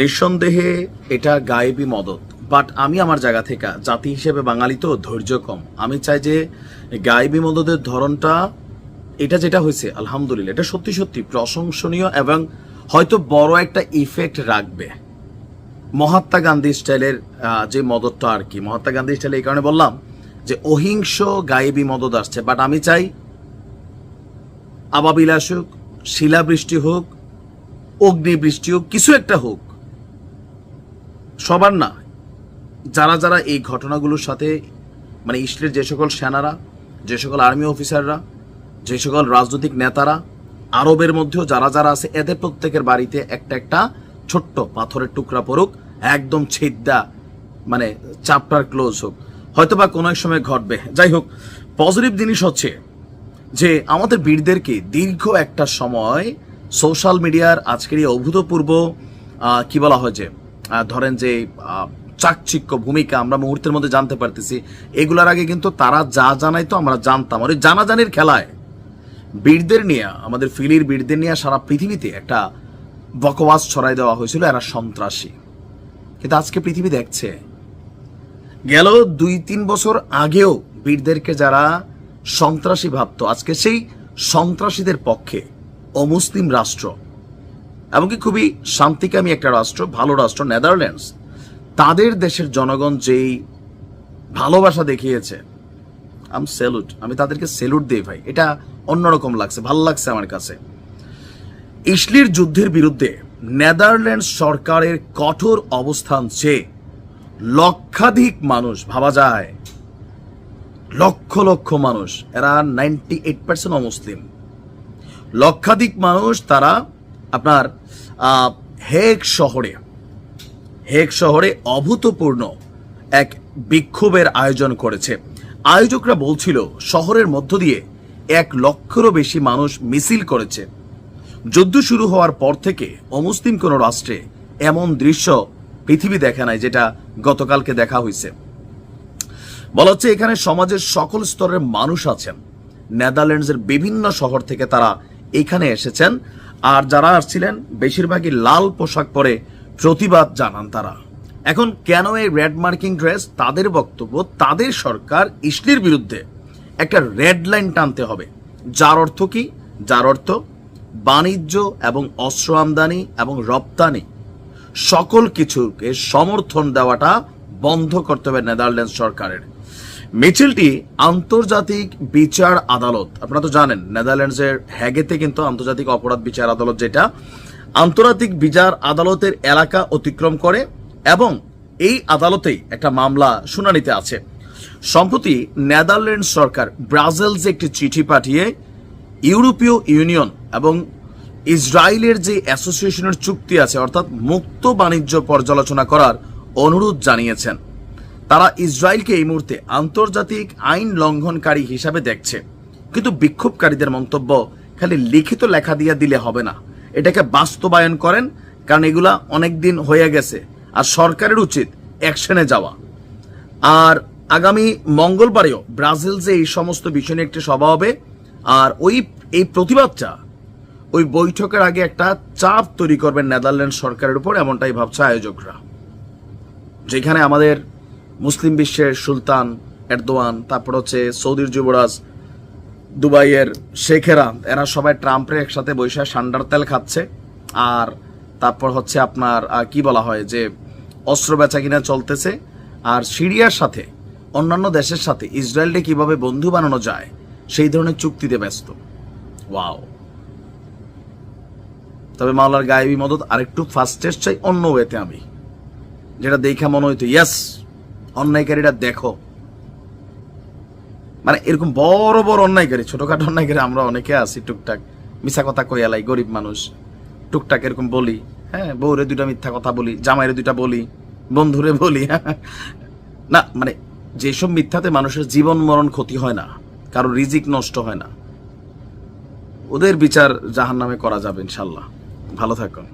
নিঃসন্দেহে এটা গায়েবি মদত। বাট আমি আমার জায়গা থেকে, জাতি হিসেবে বাঙালি তো, ধৈর্য কম। আমি চাই যে গায়েবী মদতের ধরনটা, এটা যেটা হয়েছে, আলহামদুলিল্লাহ, এটা সত্যি সত্যি প্রশংসনীয় এবং হয়তো বড় একটা ইফেক্ট রাখবে। মহাত্মা গান্ধী স্টাইলের যে মদতটা আর কি, মহাত্মা গান্ধী স্টাইলে এই কারণে বললাম যে অহিংস গায়েবি মদত আসছে। বাট আমি চাই আবাবিল আসুক শিলাবৃষ্টি হোক, অগ্নিবৃষ্টি হোক, কিছু একটা হোক সবার না। যারা যারা এই ঘটনাগুলোর সাথে মানে ইসরায়েলের যে সকল সেনারা, যে সকল আর্মি অফিসাররা, যে সকল রাজনৈতিক নেতারা, আরবের মধ্যেও যারা যারা আছে, এদের প্রত্যেকের বাড়িতে একটা একটা ছোট্ট পাথরের টুকরা পড়ুক, একদম ছিদ্দা মানে চাপটার ক্লোজ হোক। হয়তো বা কোনো এক সময় ঘটবে। যাই হোক পজিটিভ জিনিস হচ্ছে যে আমাদের বীরদেরকে দীর্ঘ একটা সময় সোশ্যাল মিডিয়ার আজকের এই অভূতপূর্ব কি বলা হয় যে ধরেন যে চাকচিক্য ভূমিকা আমরা মুহূর্তের মধ্যে জানতে পারতেছি। এগুলার আগে কিন্তু তারা যা জানাইতো আমরা জানতাম। আর ওই জানাজানির খেলায় বীরদের নিয়ে, আমাদের ফিলির বীরদের নিয়ে সারা পৃথিবীতে একটা বকবাস ছড়াই দেওয়া হয়েছিল, এরা সন্ত্রাসী। কিন্তু আজকে পৃথিবী দেখছে, গেল দুই তিন বছর আগেও বীরদেরকে যারা সন্ত্রাসী ভাবতো, আজকে সেই সন্ত্রাসীদের পক্ষে অমুসলিম রাষ্ট্র এমনকি খুবই শান্তিকামী একটা রাষ্ট্র, ভালো রাষ্ট্র নেদারল্যান্ডস তাদের দেশের জনগণ যেই ভালোবাসা দেখিয়েছে আম সেলুট আমি তাদেরকে সেলুট দিই ভাই। এটা অন্যরকম লাগছে, ভালো লাগছে আমার কাছে। ইসলির যুদ্ধের বিরুদ্ধে নেদারল্যান্ডস সরকারের কঠোর অবস্থান যে লক্ষাধিক মানুষ, ভাবা যায়, লক্ষ লক্ষ মানুষ, এরা নাইনটি এইট পার্সেন্ট অমুসলিম। লক্ষাধিক মানুষ তারা আপনার হেগ শহরে হেগ শহরে অভূতপূর্ণ এক বিক্ষোভের আয়োজন করেছে। আয়োজকরা বলছিল, শহরের মধ্য দিয়ে এক লক্ষেরও বেশি মানুষ মিছিল করেছে। যুদ্ধ শুরু হওয়ার পর থেকে অমুসলিম কোন রাষ্ট্রে এমন দৃশ্য পৃথিবী দেখে নাই যেটা গতকালকে দেখা হয়েছে। বলা হচ্ছে, এখানে সমাজের সকল স্তরের মানুষ আছেন। নেদারল্যান্ডসের বিভিন্ন শহর থেকে তারা এখানে এসেছেন। আর যারা আসছিলেন, বেশিরভাগই লাল পোশাক পরে প্রতিবাদ জানান তারা। এখন কেন এই রেড মার্কিং ড্রেস তাদের বক্তব্য, তাদের সরকার ইসলির বিরুদ্ধে একটা রেড লাইন টানতে হবে। যার অর্থ কি? যার অর্থ বাণিজ্য এবং অস্ত্র আমদানি এবং রপ্তানি সকল কিছুকে সমর্থন দেওয়াটা বন্ধ করতে হবে নেদারল্যান্ড সরকারের। মিছিলটি আন্তর্জাতিক বিচার আদালত, আপনারা তো জানেন, নেদারল্যান্ডসের হ্যাগেতে কিন্তু আন্তর্জাতিক অপরাধ বিচার আদালত যেটা, আন্তর্জাতিক বিচার আদালতের এলাকা অতিক্রম করে এবং এই আদালতেই একটা মামলা শুনানিতে আছে। সম্প্রতি নেদারল্যান্ড সরকার ব্রাজিলস একটি চিঠি পাঠিয়ে ইউরোপীয় ইউনিয়ন এবং ইসরায়েলের যে অ্যাসোসিয়েশনের চুক্তি আছে, অর্থাৎ মুক্ত বাণিজ্য পর্যালোচনা করার অনুরোধ জানিয়েছেন। তারা ইসরায়েলকে এই মুহূর্তে আন্তর্জাতিক আইন লঙ্ঘনকারী হিসাবে দেখছে। কিন্তু বিক্ষোভকারীদের মন্তব্য খালি লিখিত লেখা দিয়ে দিলে হবে না। এটাকে বাস্তবায়ন করেন, কারণ এগুলা অনেক দিন হয়ে গেছে, আর সরকারের উচিত অ্যাকশনে যাওয়া। আর আগামী মঙ্গলবারেও ব্রাজিল যে এই সমস্ত বিষয় একটি সভা হবে, আর ওই, এই প্রতিবাদটা ওই বৈঠকের আগে একটা চাপ তৈরি করবেন নেদারল্যান্ড সরকারের উপর, এমনটাই ভাবছে আয়োজকরা। যেখানে আমাদের মুসলিম বিশ্বের সুলতান, এরদোয়ান, তারপর হচ্ছে সৌদির যুবরাজ, দুবাইয়ের শেখেরা এরা সবাই ট্রাম্পের একসাথে বৈশা সান্ডার তেল খাচ্ছে। আর তারপর হচ্ছে আপনার কি বলা হয় যে, অস্ত্র বেচা কিনা চলতেছে। আর সিরিয়ার সাথে, অন্যান্য দেশের সাথে ইসরায়েলকে কীভাবে বন্ধু বানানো যায়, সেই ধরনের চুক্তিতে ব্যস্ত। ওয়াও। তবে মাওলার গায়েবী মদত আরেকটু ফাস্টেস্ট চাই, অন্য ওয়েতে আমি। যেটা দেখা মনে হইতো ইয়াস অন্যায়কারীরা দেখো। মানে এরকম বড় বড় অন্যায়কারী, ছোটখাটো অন্যায়কারী আমরা অনেকে আছি টুকটাক। মিছা কথা কইয়ালাই গরিব মানুষ। টুকটাক এরকম বলি হ্যাঁ বউরে দুইটা মিথ্যা কথা বলি, জামাইরে দুইটা বলি, বন্ধুরে বলি না মানে যেসব মিথ্যাতে মানুষের জীবন মরণ ক্ষতি হয় না, কারও রিজিক নষ্ট হয় না, ওদের বিচার জাহান নামে করা যাবে ইনশাল্লাহ। ভালো থাকুন